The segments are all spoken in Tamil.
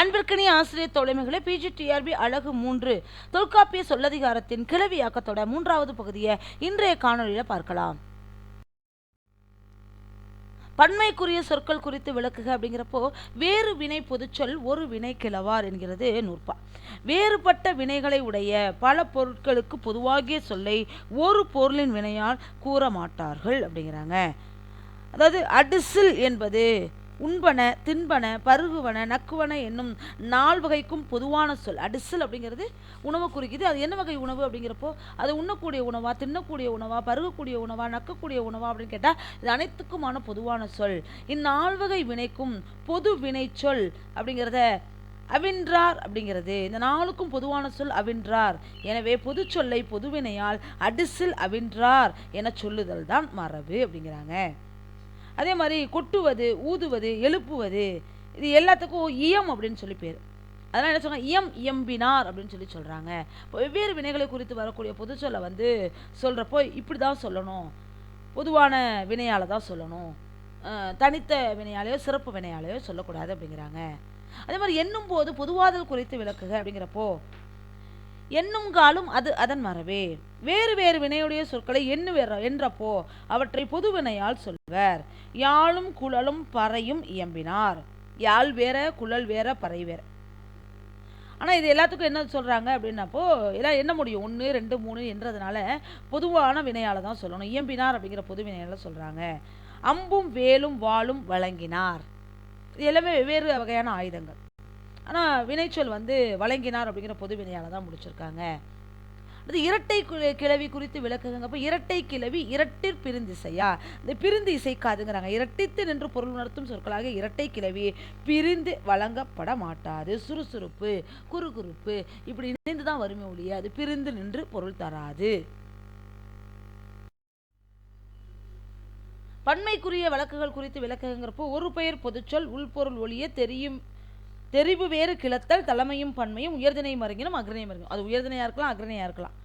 அன்பிற்கினிய ஆசிரியர் தோழமைகளை பிஜிடிஆர்பி அழகு மூன்று தொல்காப்பிய சொல்லதிகாரத்தின் கிளவியாக்கத்தோட மூன்றாவது பகுதியை இன்றைய காணொலியில் பார்க்கலாம். பன்மைக்குரிய சொற்கள் குறித்து விளக்குக அப்படிங்கிறப்போ வேறு வினை பொதுச்சொல் ஒரு வினை கிளவார் என்கிறது நூற்பா. வேறுபட்ட வினைகளை உடைய பல பொருட்களுக்கு பொதுவாகிய சொல்லை ஒரு பொருளின் வினையால் கூற மாட்டார்கள் அப்படிங்கிறாங்க. அதாவது அடிசில் என்பது உண்பன தின்பன பருகுவன நக்குவன என்னும் நால் வகைக்கும் பொதுவான சொல். அடிசல் அப்படிங்கிறது உணவு குறிக்குது. அது என்ன வகை உணவு அப்படிங்கிறப்போ அது உண்ணக்கூடிய உணவா தின்னக்கூடிய உணவா பருகக்கூடிய உணவா நக்கக்கூடிய உணவா அப்படின்னு கேட்டால் இது அனைத்துக்குமான பொதுவான சொல். இந்நால் வகை வினைக்கும் பொது வினை சொல் அப்படிங்கிறத அவின்றார் அப்படிங்கிறது. இந்த நாளுக்கும் பொதுவான சொல் அவின்றார். எனவே பொது சொல்லை பொதுவினையால் அடிசில் அவின்றார் என சொல்லுதல் தான் மரபு அப்படிங்கிறாங்க. அதே மாதிரி கொட்டுவது ஊதுவது எழுப்புவது இது எல்லாத்துக்கும் இயம் அப்படின்னு சொல்லி பேர். அதனால் என்ன சொல்கிறாங்க இயம் இயம்பினார் அப்படின்னு சொல்லி சொல்கிறாங்க இப்போ வெவ்வேறு வினைகளை குறித்து வரக்கூடிய பொது சொல்லை வந்து சொல்கிறப்போ இப்படி தான் சொல்லணும். பொதுவான வினையால் தான் சொல்லணும். தனித்த வினையாலேயோ சிறப்பு வினையாலேயோ சொல்லக்கூடாது அப்படிங்கிறாங்க. அதே மாதிரி எண்ணும் போது பொதுவாதல் குறித்து விளக்குக அப்படிங்கிறப்போ என்னும் காலும் அது அதன் மரபே. வேறு வேறு வினையுடைய சொற்களை எண்ணுவேற என்றப்போ அவற்றை பொதுவினையால் சொல்வர். யாழும் குழலும் பறையும் இயம்பினார். யாழ் வேற குழல் வேற பறை வேற. ஆனால் இது எல்லாத்துக்கும் என்ன சொல்கிறாங்க அப்படின்னப்போ எல்லாம் என்ன முடியும்? ஒன்று ரெண்டு மூணு என்றதுனால பொதுவான வினையால் தான் சொல்லணும். இயம்பினார் அப்படிங்கிற பொது வினையால் சொல்கிறாங்க அம்பும் வேலும் வாளும் வழங்கினார். இது எல்லாமே வெவ்வேறு வகையான ஆயுதங்கள். ஆனால் வினைச்சொல் வந்து வழங்கினார் அப்படிங்கிற பொது வினையால் தான் முடிச்சிருக்காங்க. அது இரட்டை கு- கிளவி குறித்து விளக்குங்க அப்போ இரட்டை கிளவி இரட்டிற் பிரிந்திசையா? இந்த பிரிந்து இசைக்காதுங்கிறாங்க. இரட்டித்து நின்று பொருள் உணர்த்தும் சொற்களாக இரட்டை கிளவி பிரிந்து வழங்கப்பட மாட்டாது. சுறுசுறுப்பு குறுகுறுப்பு இப்படி இணைந்து தான் வறுமை ஒழிய அது பிரிந்து நின்று பொருள் தராது. பன்மைக்குரிய வழக்குகள் குறித்து விளக்குங்கிறப்போ ஒரு பெயர் பொதுச்சொல் உள்பொருள் ஒழிய தெரியும் தெரிவு வேறு கிளத்தல் தலைமையும் பன்மையும் உயர்தினை மருங்கினும் அக்ரனை மருங்கினும். அது உயர்தினையாக இருக்கலாம் அக்ரனையாக இருக்கலாம்.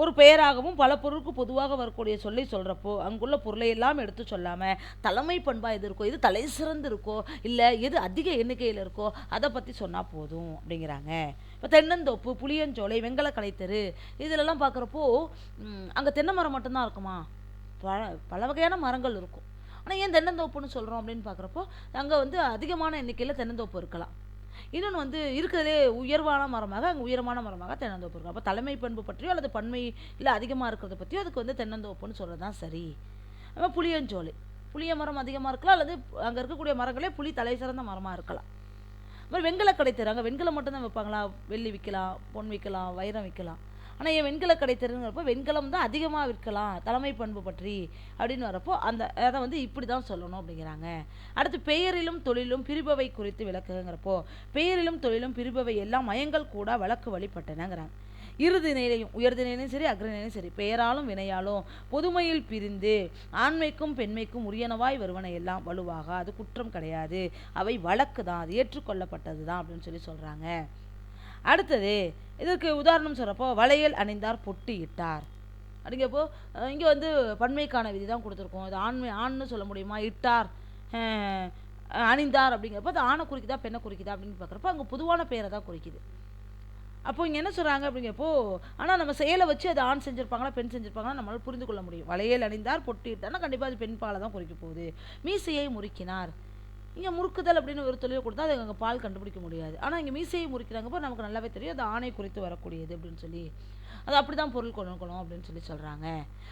ஒரு பெயராகவும் பல பொருளுக்கு பொதுவாக வரக்கூடிய சொல்லை சொல்கிறப்போ அங்குள்ள பொருளை எல்லாம் எடுத்து சொல்லாமல் தலைமை பண்பாக எது இருக்கோ எது தலை சிறந்து இருக்கோ இல்லை எது அதிக எண்ணிக்கையில் இருக்கோ அதை பற்றி சொன்னால் போதும் அப்படிங்கிறாங்க. இப்போ தென்னந்தோப்பு புளியஞ்சோலை வெங்கல கலைத்தெரு இதிலெல்லாம் பார்க்குறப்போ அங்கே தென்னை மரம் மட்டும்தான் இருக்குமா? பல பல வகையான மரங்கள் இருக்கும். ஆனால் ஏன் தென்னந்தோப்புன்னு சொல்கிறோம் அப்படின்னு பார்க்குறப்போ அங்கே வந்து அதிகமான எண்ணிக்கையில் தென்னந்தோப்பு இருக்கலாம். இன்னொன்று வந்து இருக்கிறதே உயர்வான மரமாக அங்கே உயரமான மரமாக தென்னந்தோப்பு இருக்கும். அப்போ தலைமை பண்பு பற்றியோ அல்லது பன்மை இல்லை அதிகமாக இருக்கிறத பற்றியோ அதுக்கு வந்து தென்னந்தோப்புன்னு சொல்கிறது தான் சரி. அப்போ புளியஞ்சோலை. புளிய மரம் அதிகமாக இருக்கலாம் அல்லது அங்கே இருக்கக்கூடிய மரங்களே புளி தலை சிறந்த மரமாக இருக்கலாம். அப்புறம் வெண்கல கடை தராங்க வெண்கலம் மட்டும்தான் வைப்பாங்களா? வெள்ளி விற்கலாம் பொன் விற்கலாம் வைரம் விற்கலாம் ஆனால் என் வெண்கல கடை தெருங்கிறப்போ வெண்கலம் தான் அதிகமாக விற்கலாம் தலைமை பண்பு பற்றி அப்படின்னு வரப்போ அந்த அதை வந்து இப்படி தான் சொல்லணும் அப்படிங்கிறாங்க. அடுத்து பெயரிலும் தொழிலும் பிரிபவை குறித்து விளக்குங்கிறப்போ பெயரிலும் தொழிலும் பிரிபவை எல்லாம் மயங்கள் கூட வழக்கு வழிபட்டனங்கிறாங்க. இறுதி நிலையும் உயர்ந்த நிலையும் சரி அக்ர நிலையும் சரி பெயராலும் வினையாலும் பொதுமையில் பிரிந்து ஆண்மைக்கும் பெண்மைக்கும் உரியனவாய் வருவன எல்லாம் வலுவாக அது குற்றம் கிடையாது அவை வழக்கு தான் அது ஏற்றுக்கொள்ளப்பட்டது தான் அப்படின்னு சொல்லி சொல்கிறாங்க அடுத்தது இதற்கு உதாரணம் சொல்கிறப்போ வளையல் அணிந்தார் பொட்டு இட்டார் அப்படிங்கிறப்போ இங்கே வந்து பன்மைக்கான விதி தான் கொடுத்துருக்கோம். இது ஆண்மை ஆண்னு சொல்ல முடியுமா? இட்டார். அணிந்தார் அப்படிங்கிறப்போ அது ஆணை குறிக்குதா பெண்ணை குறிக்குதா அப்படின்னு பார்க்குறப்போ அங்கே பொதுவான பெயரை தான் குறிக்குது. அப்போ இங்கே என்ன சொல்கிறாங்க அப்படிங்கிறப்போ ஆனால் நம்ம செயலை வச்சு அது ஆண் செஞ்சுருப்பாங்களா பெண் செஞ்சுருப்பாங்களா நம்மளால் புரிந்து கொள்ள முடியும். வளையல் அணிந்தார் பொட்டு இட்டார்னா கண்டிப்பாக அது பெண் பாலை தான் குறிக்க போகுது. மீசையை முறுக்கினார். இங்கே முறுக்குதல் அப்படின்னு ஒரு தொழில் கொடுத்தா அது அங்கே பால் கண்டுபிடிக்க முடியாது. ஆனால் இங்கே மீசையை முறிக்கிறாங்கப்போ நமக்கு நல்லாவே தெரியும். அது ஆணை குறித்து வரக்கூடியது அப்படின்னு சொல்லி அது அப்படி தான் பொருள் கொள்ளணும் அப்படின்னு சொல்லி சொல்கிறாங்க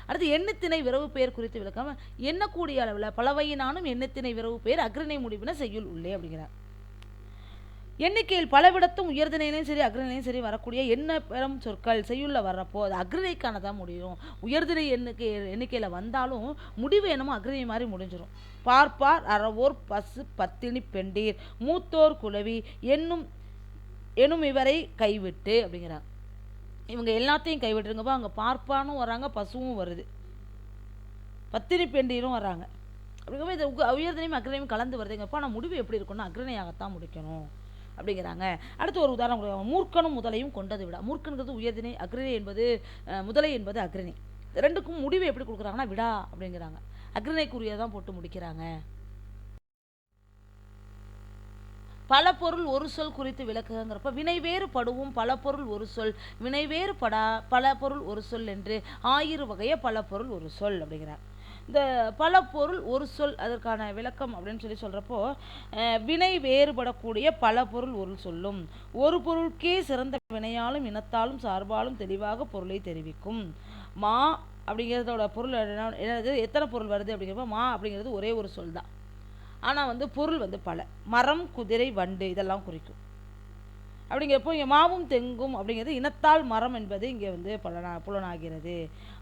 அடுத்து எண்ணத்தினை விரவு பெயர் குறித்து விளக்காமல் எண்ணக்கூடிய அளவில் பலவையினானும் எண்ணத்தினை விரவு பெயர் அக்ரிணை முடிவின செய்யுள் உள்ளே அப்படிங்கிறார். எண்ணிக்கையில் பலவிடத்தும் உயர்தினையிலையும் சரி அக்ரணையும் சரி வரக்கூடிய என்ன பெறும் சொற்கள் செய்யுள்ள வர்றப்போ அது அக்ரணைக்கான தான் முடியும். உயர்தினை எண்ணிக்கை எண்ணிக்கையில் வந்தாலும் முடிவு என்னமோ அக்ரணை மாதிரி முடிஞ்சிடும் பார்ப்பார் அறவோர் பசு பத்தினி பெண்டீர் மூத்தோர் குலவி என்னும் எனும் இவரை கைவிட்டு அப்படிங்கிறாங்க இவங்க எல்லாத்தையும் கைவிட்டுருங்கப்போ அங்கே பார்ப்பானும் வராங்க பசுவும் வருது. பத்தினி பெண்டீரும் வராங்க அப்படிங்கும்போது இது உயர்தினையும் அக்ரணையும் கலந்து வருதுங்கப்போ ஆனால் முடிவு எப்படி இருக்குன்னா அக்ரணையாகத்தான் முடிக்கணும். அப்படிங்கிறாங்க. அடுத்து ஒரு உதாரணம் கொடுக்குறாங்க மூர்க்கனும் முதலையும் கொண்டது விடா. மூர்க்கனுங்கிறது உயர்தினை அக்ரிணை என்பது முதலை என்பது அக்ரணி. ரெண்டுக்கும் முடிவு எப்படி கொடுக்குறாங்கன்னா விடா அப்படிங்கிறாங்க. அக்ரிணைக்குரியதான் போட்டு முடிக்கிறாங்க. பல பொருள் ஒரு சொல் குறித்து விளக்குங்கிறப்ப வினை வேறுபடுவும் பல பொருள் ஒரு சொல். வினை வேறுபடா பல பொருள் ஒரு சொல் என்று ஆயிரம் வகைய பல பொருள் ஒரு சொல் அப்படிங்கிறார். இந்த பல பொருள் ஒரு சொல் அதற்கான விளக்கம் அப்படின்னு சொல்லி சொல்கிறப்போ வினை வேறுபடக்கூடிய பல பொருள் ஒரு சொல்லும். ஒரு பொருளுக்கே சிறந்த வினையாலும் இனத்தாலும் சார்பாலும் தெளிவாக பொருளை தெரிவிக்கும். மா அப்படிங்கிறதோட பொருள் என்ன- என்னது? எத்தனை பொருள் வருது அப்படிங்கிறப்ப மா அப்படிங்கிறது ஒரே ஒரு சொல் தான் ஆனால் வந்து பொருள் வந்து பல. மரம் குதிரை வண்டு இதெல்லாம் குறிக்கும். அப்படிங்கிறப்போ இங்கே மாவும் தெங்கும் அப்படிங்கிறது இனத்தால் மரம் என்பது இங்கே வந்து புலனா புலனாகிறது.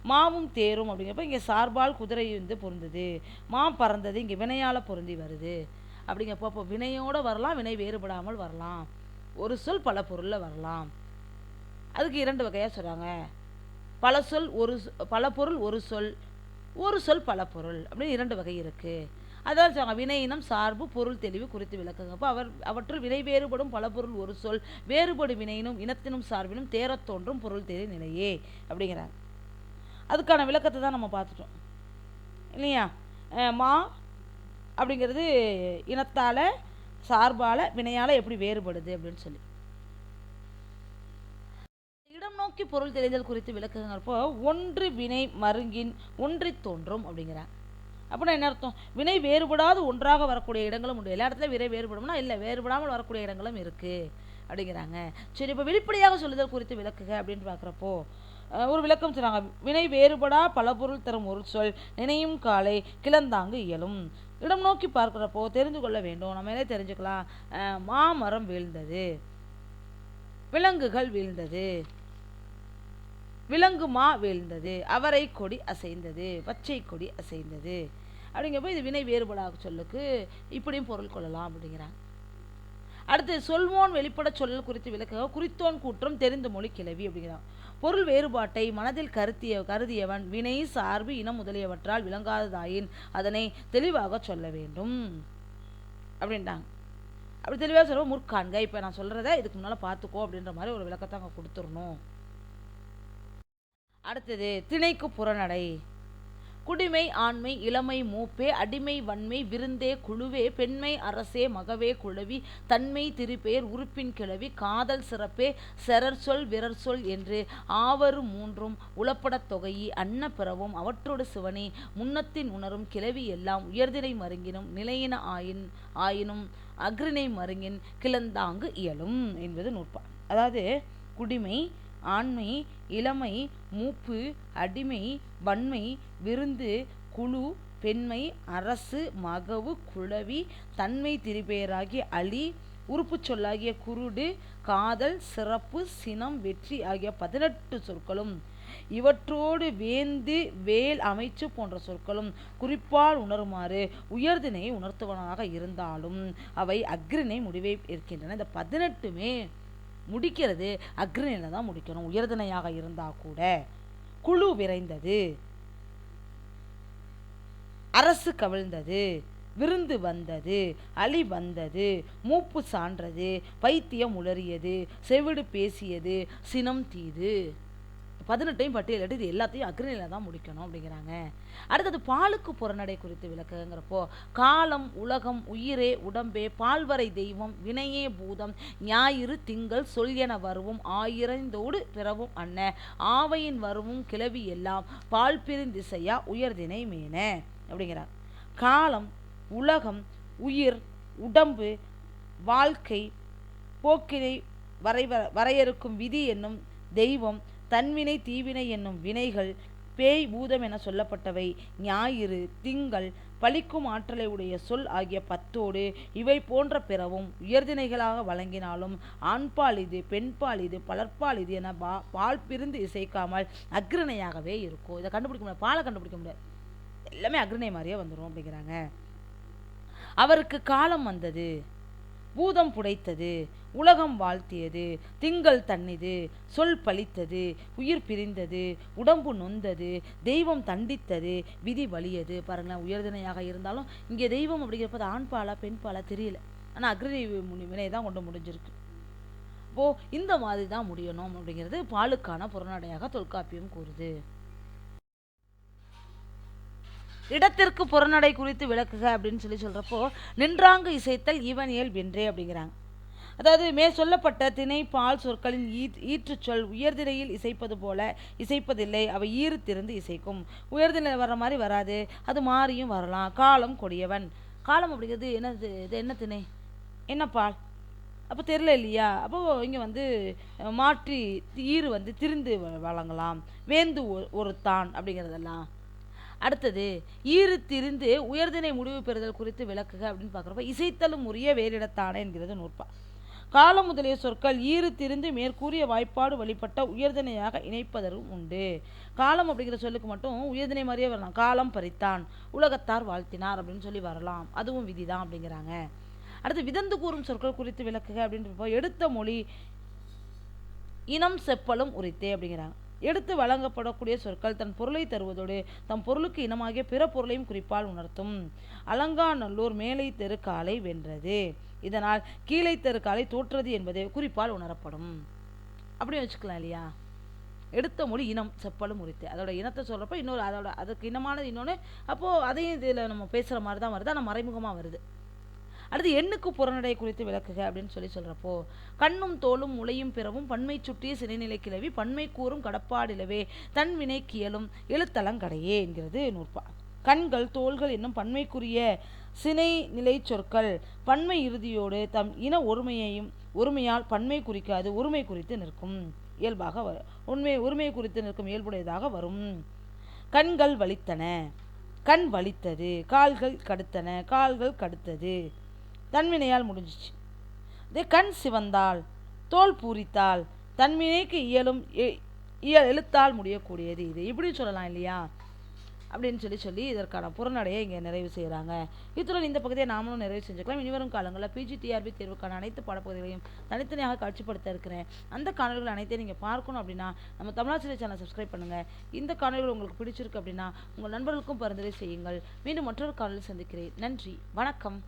மாவும் தேரும் அப்படிங்கிறப்ப இங்கே சார்பால் குதிரை வந்து பொருந்தது. மா பறந்தது இங்கே வினையால் பொருந்தி வருது. அப்படிங்கிறப்போ அப்போ வினையோடு வரலாம் வினை வேறுபடாமல் வரலாம். ஒரு சொல் பல பொருளில் வரலாம். அதுக்கு இரண்டு வகையாக சொல்கிறாங்க பல சொல் ஒரு சொ- பல பொருள் ஒரு சொல் ஒரு சொல் பல பொருள் அப்படின்னு இரண்டு வகை இருக்குது அதான் சொல்லுவாங்க வினையினம் சார்பு பொருள் தெளிவு குறித்து விளக்குங்க. அப்போ அவர் அவற்றுள் வினை வேறுபடும் பல பொருள் ஒரு சொல். வேறுபடும் வினையினும் இனத்தினும் சார்பினும் தேரத் தோன்றும் பொருள் தெரி நிலையே அப்படிங்கிறாங்க அதுக்கான விளக்கத்தை தான் நம்ம பார்த்துட்டோம். இல்லையா? மா அப்படிங்கிறது இனத்தால் சார்பால் வினையால் எப்படி வேறுபடுது அப்படின்னு சொல்லி. இடம் நோக்கி பொருள் தெரிதல் குறித்து விளக்குங்கிறப்போ ஒன்று வினை மருங்கின் ஒன்றித் தோன்றும் அப்படிங்கிறாங்க அப்படின்னா என்ன அர்த்தம்? வினை வேறுபடாது ஒன்றாக வரக்கூடிய இடங்களும் உண்டு. எல்லா இடத்துலையும் வினை வேறுபடும்னா இல்லை வேறுபடாமல் வரக்கூடிய இடங்களும் இருக்குது அப்படிங்கிறாங்க. சரி இப்போ வெளிப்படையாக சொல்லுதல் குறித்து விளக்குக அப்படின்னு பார்க்குறப்போ ஒரு விளக்கம் சொல்கிறாங்க வினை வேறுபடா பல பொருள் தரும் ஒரு சொல் நினையும் காலை கிளந்தாங்கு இயலும். இடம் நோக்கி பார்க்குறப்போ தெரிந்து கொள்ள வேண்டும். நம்ம என்ன தெரிஞ்சுக்கலாம்? மாமரம் வீழ்ந்தது விலங்குகள் வீழ்ந்தது விலங்கு மா வீழ்ந்தது அவரை கொடி அசைந்தது பச்சை கொடி அசைந்தது. அப்படிங்கிறப்போ இது வினை வேறுபடாக சொல்லுக்கு இப்படியும் பொருள் கொள்ளலாம் அப்படிங்கிறாங்க. அடுத்து சொல்வோன் வெளிப்பட சொல்லல் குறித்து விளக்க குறித்தோன் கூற்றம் தெரிந்த மொழி கிளவி அப்படிங்கிறான். பொருள் வேறுபாட்டை மனதில் கருத்திய கருதியவன் வினை சார்பு இனம் முதலியவற்றால் விளங்காததாயின் அதனை தெளிவாக சொல்ல வேண்டும். அப்படின்ட்டாங்க அப்படி தெளிவாக சொல்ல முற்காண்க இப்போ நான் சொல்கிறத இதுக்கு முன்னால் பார்த்துக்கோ அப்படின்ற மாதிரி ஒரு விளக்கத்தை அங்கே கொடுத்துடணும். அடுத்தது திணைக்கு புறநடை. குடிமை ஆண்மை இளமை மூப்பே அடிமை வன்மை விருந்தே குழுவே பெண்மை அரசே மகவே குழவி தன்மை திருப்பேர் உறுப்பின் கிளவி காதல் சிறப்பே செரர் சொல் விரர் சொல் என்று ஆவரு மூன்றும் உளப்படத் தொகையி அன்ன பிறவும் அவற்றோடு சிவனே முன்னத்தின் உணரும் கிளவி எல்லாம் உயர்தினை மருங்கினும் நிலையின ஆயின் ஆயினும் அக்ரிணை மருங்கின் கிளந்தாங்கு இயலும் என்பது நூற்பா அதாவது குடிமை ஆண்மை இளமை மூப்பு அடிமை வன்மை விருந்து குழு பெண்மை அரசு மகவு குழவி தன்மை திரிபெயராகிய அலி உறுப்புச் சொல்லாகிய குருடு காதல் சிறப்பு சினம் வெற்றி ஆகிய பதினெட்டு சொற்களும். இவற்றோடு வேந்து வேல் அமைச்சு போன்ற சொற்களும் குறிப்பால் உணருமாறு உயர்தினை உணர்த்துவனாக இருந்தாலும் அவை அக்ரிணை முடிவை இருக்கின்றன இந்த பதினெட்டுமே முடிக்கிறது அக்ரிணையில் தான் முடிக்கணும். உயர்தனையாக இருந்தால் கூட குழு விரைந்தது. அரசு கவிழ்ந்தது. விருந்து வந்தது. அலி வந்தது. மூப்பு சான்றது. பைத்தியம் உளறியது. செவிடு பேசியது. சினம் தீது. பதினெட்டையும் பட்டியலிட்டு இது எல்லாத்தையும் அக்ரிணையில் தான் முடிக்கணும் அப்படிங்கிறாங்க. அடுத்தது பாலுக்கு புறநடை குறித்து விளக்குங்கிறப்போ காலம் உலகம் உயிரே உடம்பே பால்வரை தெய்வம் வினையே பூதம் ஞாயிறு திங்கள் சொல் என வருவும் ஆயிரந்தோடு பிறவும் அன்ன ஆவையின் வருவும் கிளவி எல்லாம் பால் பிரிந்திசையா உயர்தினை மேன அப்படிங்கிறார். காலம் உலகம் உயிர் உடம்பு வாழ்க்கை போக்கினை வரைவ வரையறுக்கும் விதி என்னும் தெய்வம் தன்வினை தீவினை என்னும் வினைகள் பேய் பூதம் என சொல்லப்பட்டவை. ஞாயிறு திங்கள் பழிக்கும் ஆற்றலை உடைய சொல் ஆகிய பத்தோடு இவை போன்ற பிறவும் உயர்தினைகளாக வழங்கினாலும் ஆண்பால் இது பெண்பால் இது பலர்பால் இது என பா பால் பிரிந்து இசைக்காமல் அக்ரணையாகவே இருக்கும். இதை கண்டுபிடிக்க முடியாது. பாலை கண்டுபிடிக்க முடியாது. எல்லாமே அக்ரிணை மாதிரியே வந்துடும் அப்படிங்கிறாங்க. அவருக்கு காலம் வந்தது. பூதம் புடைத்தது உலகம் வாழ்த்தியது திங்கள் தன்னிது சொல் பழித்தது உயிர் பிரிந்தது உடம்பு நொந்தது தெய்வம் தண்டித்தது விதி வலியது. பாருங்களேன் உயர்தினையாக இருந்தாலும் இங்கே தெய்வம் அப்படிங்கிறப்ப ஆண் பாலா பெண் பாலா தெரியல. ஆனால் அக்னி முனி வினை தான் கொண்டு முடிஞ்சிருக்கு. இப்போது இந்த மாதிரி தான் முடியணும் அப்படிங்கிறது பாலுக்கான புறநடையாக தொல்காப்பியம் கூறுது. இடத்திற்கு புறநடை குறித்து விளக்குக அப்படின்னு சொல்லி சொல்கிறப்போ நின்றாங்கு இசைத்தல் இவன் இயல்பென்றே அப்படிங்கிறாங்க. அதாவது மே சொல்லப்பட்ட திணை பால் சொற்களின் ஈ ஈற்று சொல் உயர்திரையில் இசைப்பது போல இசைப்பதில்லை அவை ஈர்த்திருந்து இசைக்கும். உயர்திரை வர்ற மாதிரி வராது அது மாறியும் வரலாம். காலம் கொடியவன். காலம் அப்படிங்கிறது என்னது இது என்ன திணை? என்ன பால்? அப்போ தெரில இல்லையா? அப்போது இங்கே வந்து மாற்றி ஈறு வந்து திரிந்து வழங்கலாம். வேந்து ஒ- தான் அப்படிங்கிறதெல்லாம். அடுத்தது ஈறு திரிந்து உயர்தினை முடிவு பெறுதல் குறித்து விளக்குக அப்படின்னு பார்க்குறப்ப இசைத்தலும் உரிய வேறிடத்தானே என்கிறது நூற்பா. காலம் முதலிய சொற்கள் ஈறு திரிந்து மேற்கூறிய வாய்ப்பாடு வழிபட்ட உயர்தினையாக இணைப்பதற்கும் உண்டு. காலம் அப்படிங்கிற சொல்லுக்கு மட்டும் உயர்தினை மாதிரியே வரலாம். காலம் பறித்தான் உலகத்தார் வாழ்த்தினார் அப்படின்னு சொல்லி வரலாம். அதுவும் விதி தான் அப்படிங்கிறாங்க. அடுத்து விதந்து கூறும் சொற்கள் குறித்து விளக்குக அப்படின்றப்போ எடுத்த மொழி இனம் செப்பலும் உரித்தே அப்படிங்கிறாங்க. எடுத்து வழங்கப்படக்கூடிய சொற்கள் தன் பொருளை தருவதோடு தம் பொருளுக்கு இனமாகிய பிற பொருளையும் குறிப்பால் உணர்த்தும். அலங்காநல்லூர் மேலை தெருக்காலை வென்றது. இதனால் கீழை காலை தோற்றது என்பது குறிப்பால் உணரப்படும். அப்படி வச்சுக்கலாம் இல்லையா? எடுத்த மொழி இனம் செப்பலும் உரித்து. அதோட இனத்தை சொல்கிறப்ப இன்னொரு அதோட அதுக்கு இனமானது இன்னொன்று அப்போது அதையும் இதில் நம்ம பேசுகிற மாதிரி தான் வருது. ஆனால் மறைமுகமாக வருது. அடுத்து எண்ணுக்கு புறநடை குறித்து விளக்குக அப்படின்னு சொல்லி சொல்கிறப்போ கண்ணும் தோலும் முளையும் பிறவும் பன்மை சுற்றிய சிறைநிலை கிளவி பன்மை கூறும் கடப்பாடிலவே தன் வினை கியலும் எழுத்தலங்கடையே என்கிறது நூற்பா. கண்கள் தோள்கள் என்னும் பன்மைக்குரிய சினை நிலை சொற்கள் பன்மை இறுதியோடு தம் இன ஒருமையையும் ஒருமையால் பன்மை குறிக்காது ஒருமை குறித்து நிற்கும். இயல்பாக வ உண்மை உரிமை குறித்து நிற்கும் இயல்புடையதாக வரும். கண்கள் வலித்தன. கண் வலித்தது. கால்கள் கடுத்தன. கால்கள் கடுத்தது. தன்வினையால் முடிஞ்சிச்சு. இதே கண் சிவந்தால் தோல் பூரித்தால் தன்வினைக்கு இயலும் எழுத்தால் முடியக்கூடியது இது. இப்படி சொல்லலாம் இல்லையா? அப்படின்னு சொல்லி சொல்லி இதற்கான புறநடையை இங்கே நிறைவு செய்கிறாங்க. இத்துடன் இந்த பகுதியை நாமளும் நிறைவு செஞ்சுக்கலாம். இனிவரும் காலங்களில் பிஜிடிஆர்பி தேர்வுக்கான அனைத்து பாடப்பகுதிகளையும் தனித்தனியாக காட்சிப்படுத்த இருக்கிறேன். அந்த காணொலிகள் அனைத்தையும் நீங்கள் பார்க்கணும் அப்படின்னா நம்ம தமிழாசிரியர் சேனல் சப்ஸ்கிரைப் பண்ணுங்கள் இந்த காணொலிகள் உங்களுக்கு பிடிச்சிருக்கு அப்படின்னா உங்கள் நண்பர்களுக்கும் பரிந்துரை செய்யுங்கள். மீண்டும் மற்றொரு காணொலி சந்திக்கிறேன். நன்றி. வணக்கம்.